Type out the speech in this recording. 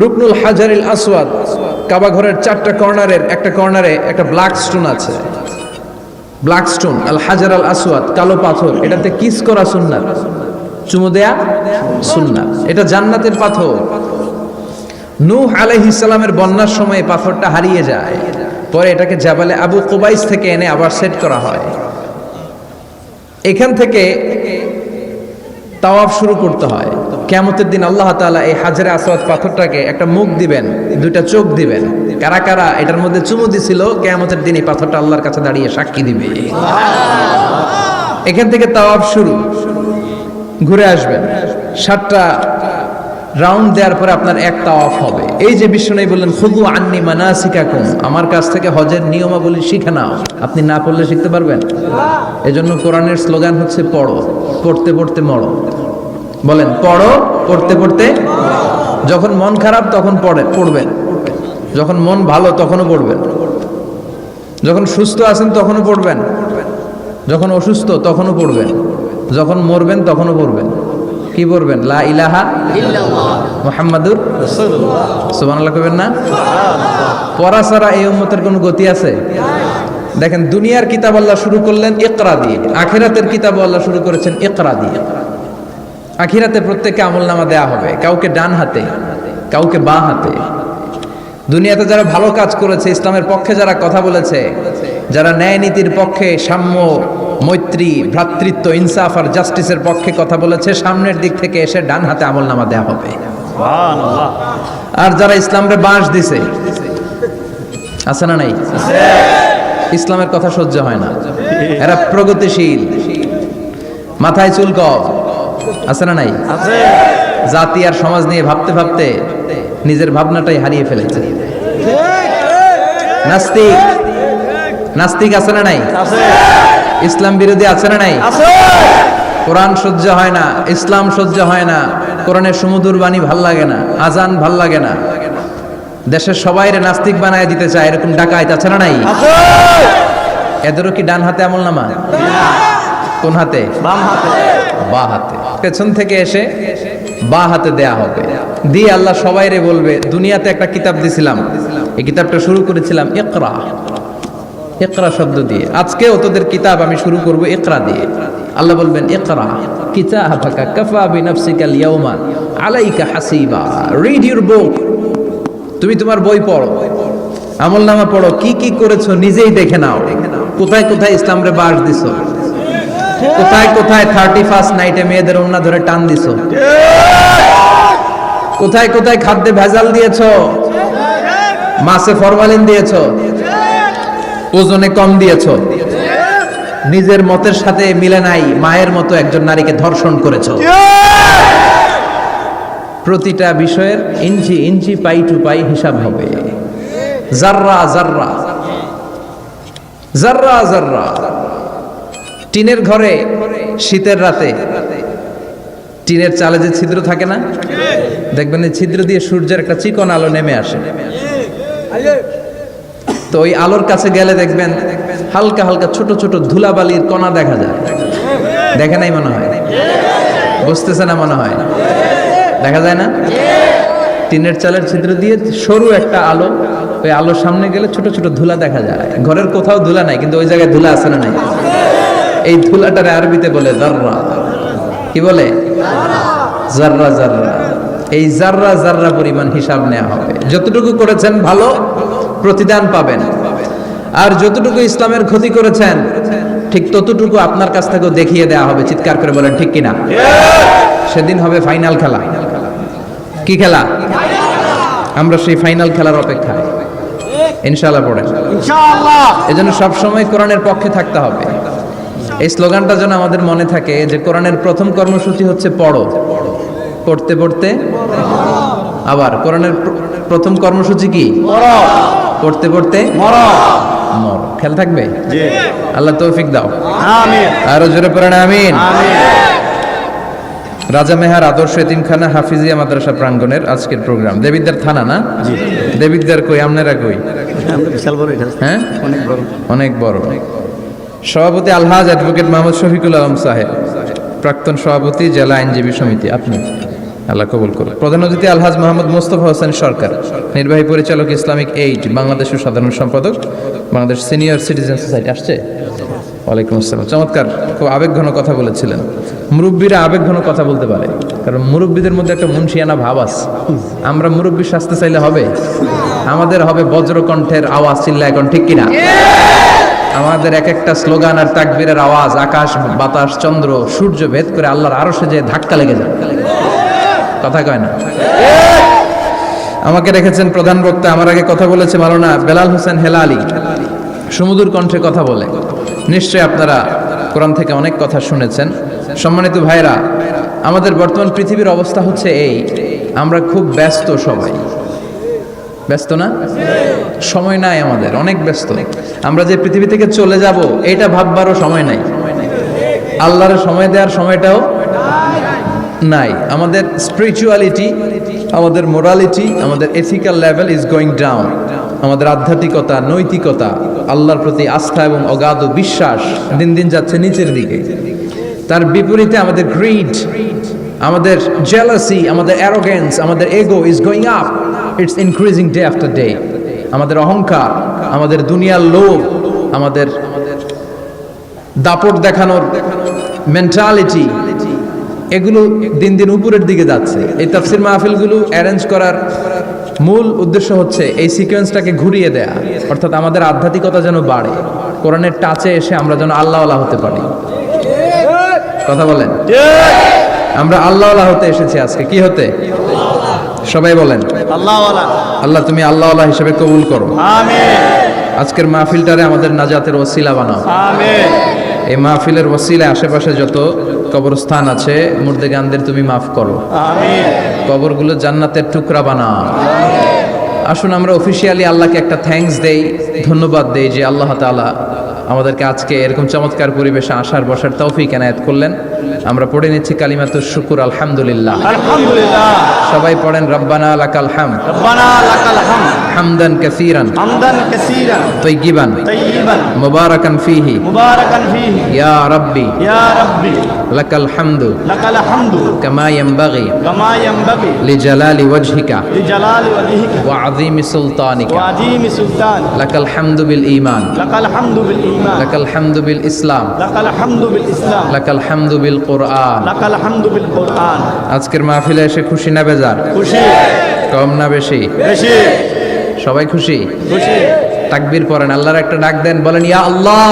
রুকনুল হাজারিল আসওয়াদ, কাবা ঘরের চারটা কর্নারের, একটা কর্নারে একটা ব্ল্যাক স্টোন আছে। ব্ল্যাক স্টোন আল হাজার আল আসওয়াদ, কালো পাথর, এটাতে কিস করা সুন্নাত। চুমু দেয়া সুন্নাত। এটা জান্নাতের পাথর। নূহ আলাইহিস সালামের বন্যার সময় পাথরটা হারিয়ে যায়। পরে এটাকে জাবালে আবু কুবাইস থেকে এনে আবার সেট করা হয়। এখান থেকে তাওয়াফ শুরু করতে হয়। কেমতের দিন আল্লাহ তালা এই হাজারে আসওয়াদ পাথরটাকে একটা মুখ দিবেন, দুইটা চোখ দিবেন। কারা কারা এটার মধ্যে চুমু দিছিল কেমতের দিন এই পাথরটা আল্লাহর কাছে দাঁড়িয়ে সাক্ষী দিবে। এখান থেকে তাওয়াফ শুরু। ঘুরে আসবেন। সাতটা রাউন্ড দেওয়ার পরে আপনার এক তাওয়াফ হবে। এই যে বিষ্ণু বললেন, খুদু আন্নি মানা মানাসিকাকুম। আমার কাছ থেকে হজের নিয়মাবলী শিখে নাও। আপনি না পড়লে শিখতে পারবেন? এজন্য কোরআনের স্লোগান হচ্ছে, পড়ো, পড়তে পড়তে মরো। বলেন, পড়ো, পড়তে পড়তে যখন মন খারাপ, তখন পড়ে, পড়বেন। যখন মন ভালো, তখনও পড়বেন। যখন সুস্থ আছেন, তখনও পড়বেন। যখন অসুস্থ, তখনও পড়বেন। যখন মরবেন, তখনও পড়বেন। কি পড়বেন লা ইলাহা মোহাম্মদুর সুবহানাল্লাহ কইবেন না? পড়া ছাড়া এই উম্মতের কোনো গতি আছে? দেখেন দুনিয়ার কিতাব আল্লাহ শুরু করলেন ইকরা দিয়ে। আখিরাতের কিতাব আল্লাহ শুরু করেছেন ইকরা দিয়ে। আখিরাতে প্রত্যেককে আমল নামা দেয়া হবে। কাউকে ডান হাতে কাউকে বাঁ হাতে। দুনিয়াতে যারা ভালো কাজ করেছে ইসলামের পক্ষে যারা কথা বলেছে যারা ন্যায় নীতির পক্ষে সাম্য মৈত্রী ভ্রাতৃত্ব ইনসাফ আর জাস্টিসের পক্ষে কথা বলেছে সামনের দিক থেকে এসে ডান হাতে আমল নামা দেয়া হবে। আর যারা ইসলামরে বাঁশ দিছে আছে না নাই? ইসলামের কথা সহ্য হয় না। এরা প্রগতিশীল। মাথায় চুল কম আছে না নাই? জাতি আর সমাজ নিয়ে ভাবতে ভাবতে নিজের ভাবনাটাই হারিয়ে ফেলেছে। নাস্তিক। নাস্তিক আছে না নাই? ইসলাম বিরোধী আছে না নাই? কোরআন সহ্য হয় না ইসলাম সহ্য হয় না কোরআনের সমুদুর বাণী ভালো লাগে না আজান ভালো লাগে না। দেশের সবাইরে নাস্তিক বানায় দিতে চায় এরকম ডাকাইত আছে না নাই? এদেরও কি ডান হাতে আমল নামা? কোন হাতে। বা হাতে। পেছন থেকে এসে বা হাতে দেয়া হবে। দিয়ে আল্লাহ সবাইরে বলবে দুনিয়াতে একটা কিতাব দিছিলাম। এই কিতাবটা শুরু করেছিলাম ইকরা। ইকরা শব্দ দিয়ে। আজকেও তোদের কিতাব আমি শুরু করব ইকরা দিয়ে। আল্লাহ বলবেন, ইকরা, কিতাবাকা কাফা আল-ইয়াওমা আলাইকা হাসিবা। রিড বুক তুমি তোমার বই পড়ো। পড়ো। কি কি করেছ নিজেই দেখে নাও। কোথায় কোথায় ইসলামরে বাস দিছো? কোথায় কোথায় থার্টি ফার্স্ট নাইটে মেয়েদের ওন্না ধরে টান দিছো? কোথায় কোথায় খাদ্যে ভেজাল দিয়েছ? মাছে ফরমালিন দিয়েছ? ওজনে কম দিয়েছ। নিজের মতের সাথে মিলে নাই, মায়ের মতো একজন নারীকে ধর্ষণ করেছ। প্রতিটা বিষয়ের ইঞ্চি ইঞ্চি পাই টু পাই হিসাব হবে। জাররা জাররা। জাররা জাররা। টিনের ঘরে, শীতের রাতে। টিনের চালে যে ছিদ্র থাকে না? দেখবেন এই ছিদ্র দিয়ে সূর্যের একটা চিকন আলো নেমে আসে। তো ওই আলোর কাছে গেলে দেখবেন হালকা হালকা ছোট ছোট ধুলাবালির কণা দেখা যায়। দেখে নাই মনে হয়? বুঝতেছে না মনে হয়? দেখা যায় না? টিনের চালের ছিদ্র দিয়ে সরু একটা আলো, ওই আলোর সামনে গেলে ছোট ছোট ধুলা দেখা যায়। ঘরের কোথাও ধুলা নাই, কিন্তু ওই জায়গায় ধুলা আছে না নাই? এই ধুলাটারে আরবিতে বলে জাররা। কি বলে? জাররা জাররা। এই জাররা জাররা পরিমাণ হিসাব নেওয়া হবে। যতটুকু করেছেন ভালো প্রতিদান পাবেন। আর যতটুকু ইসলামের ক্ষতি করেছেন ঠিক ততটুকু আপনার কাছ থেকেও দেখিয়ে দেওয়া হবে চিৎকার করে বলেন ঠিক কিনা? সেদিন হবে ফাইনাল খেলা। কি খেলা? আমরা সেই ফাইনাল খেলার অপেক্ষায়। ইনশাআল্লাহ পড়েন। এজন্য সবসময় কোরআনের পক্ষে থাকতে হবে। এই স্লোগানটা যেন আমাদের মনে থাকে যে কোরআনের প্রথম কর্মসূচি হচ্ছে পড়ো। পড়তে পড়তে আবার কোরআনের প্রথম কর্মসূচি কি? পড়তে পড়তে মর। খেয়াল থাকবে? আল্লাহ তৌফিক দাও। আরও জোরে পড়েন আমিন। রাজা মেহার আদর্শ এতিমখানা হাফিজিয়া মাদ্রাসা প্রাঙ্গনের আজকের প্রোগ্রাম। দেবিদ্যার থানা না? দেবিদ্যার কই? আপনারা কই? হ্যাঁ? অনেক বড়। অনেক বড়। সভাপতি আলহাজ অ্যাডভোকেট মোহাম্মদ শফিকুল আলম সাহেব। প্রাক্তন সভাপতি জেলা আইনজীবী সমিতি। আপনি? আল্লাহ কবুল করুন প্রধান অতিথি আলহাজ মোহাম্মদ মোস্তফা হোসেন সরকার, নির্বাহী পরিচালক ইসলামিক এইট বাংলাদেশের সাধারণ সম্পাদক, বাংলাদেশ সিনিয়র সিটিজেন সোসাইটি। আসছে? ওয়ালাইকুম আসসালাম। চমৎকার, খুব আবেগঘন কথা বলেছিলেন। মুরব্বীরা আবেগঘন কথা বলতে পারে, কারণ মুরব্বীদের মধ্যে একটা মুন্সিয়ানা ভাব আছে। আমরা মুরব্বী শাস্তে চাইলে হবে? আমাদের হবে বজ্রকণ্ঠের আওয়াজ চিল্লা এখন ঠিক কিনা? আমাদের এক একটা স্লোগান আর তাকবীরের আওয়াজ, আকাশ, বাতাস, চন্দ্র, সূর্য, ভেদ করে আল্লাহর আরও সে যে ধাক্কা লেগে যায়। কথা কয় না। আমাকে রেখেছেন প্রধান বক্তা, আমার আগে কথা বলেছে মালানা বেলাল হোসেন হেলালি। সমুদ্র কণ্ঠে কথা বলে। নিশ্চয়ই আপনারা কোরআন থেকে অনেক কথা শুনেছেন। সম্মানিত ভাইরা আমাদের বর্তমান পৃথিবীর অবস্থা হচ্ছে এই, আমরা খুব ব্যস্ত সবাই। ব্যস্ত না? সময় নাই আমাদের, অনেক ব্যস্ত। আমরা যে পৃথিবী থেকে চলে যাব এটা ভাববারও সময় নাই। আল্লাহর সময় দেওয়ার সময়টাও নাই। আমাদের স্পিরিচুয়ালিটি আমাদের মোরালিটি আমাদের ethical level is going down আমাদের আধ্যাত্মিকতা, নৈতিকতা, আল্লাহর প্রতি আস্থা এবং অগাধ বিশ্বাস দিন দিন যাচ্ছে নিচের দিকে। তার বিপরীতে আমাদের গ্রিড আমাদের জেলাসি আমাদের অ্যারোগেন্স আমাদের ego is going up it's increasing day after day আমাদের অহংকার, আমাদের দুনিয়ার লোভ, আমাদের দাপট দেখানোর মেন্টালিটি এগুলো দিন দিন উপরের দিকে যাচ্ছে। এই তাফসির মাহফিলগুলো অ্যারেঞ্জ করার মূল উদ্দেশ্য হচ্ছে এই সিকোয়েন্সটাকে ঘুরিয়ে দেয়া। অর্থাৎ আমাদের আধ্যাত্মিকতা যেন বাড়ে। কোরআনের টাচে এসে আমরা যেন আল্লাহওয়ালা হতে পারি। কথা বলেন? আমরা আল্লাহওয়ালা হতে এসেছি আজকে। কি হতে? সবাই বলেন। আল্লাহ আল্লাহ তুমি আল্লাহওয়ালা হিসেবে কবুল করো। আজকের মাহফিলটারে আমাদের নাজাতের ওসিলা বানাও। এই মাহফিলের ওসিলায় আশেপাশে যত কবরস্থান আছে মুর্দেগানদের তুমি মাফ করো। কবরগুলো জান্নাতের টুকরা বানাও। আসুন আমরা অফিসিয়ালি আল্লাহকে একটা থ্যাঙ্কস দেই ধন্যবাদ দেই যে আল্লাহ তাআলা আমাদেরকে আজকে এরকম চমৎকার পরিবেশে আসার বসার তৌফিক এনায়েত করলেন। আমরা পড়ে নিচ্ছি কালিমাতুর শুকুর আলহামদুলিল্লাহ। আলহামদুলিল্লাহ। সবাই পড়েন রব্বানা লাকাল হাম রব্বানা লাকাল হামদ। হামদান কাসীরান। হামদান কাসীরান। তৈগিবান তাইয়িবান মুবারাকান ফিহি মুবারাকান ফীহি ইয়া রাব্বি ইয়া রাব্বি লাকাল হামদু লাকাল হামদু কামা ইয়ানবাগি কামা ইয়ানবাগি লিজালালি ওয়াজহিকা লিজালালি ওয়াজহিকা وعظيم سلطانك ওয়া আযীমি সুলতান لك الحمد بالإيمان লাকাল হামদু বিল ঈমান لك الحمد بالإسلام লাকাল হামদু বিল ইসলাম لك الحمد بالقرآن লাকাল হামদু বিল কুরআন আজকের মাহফিলে এসে খুশি না বেজার খুশি কম না বেশি বেশি সবাই খুশি খুশি তাকবীর পড়েন আল্লাহর একটা ডাক দেন বলেন ইয়া আল্লাহ!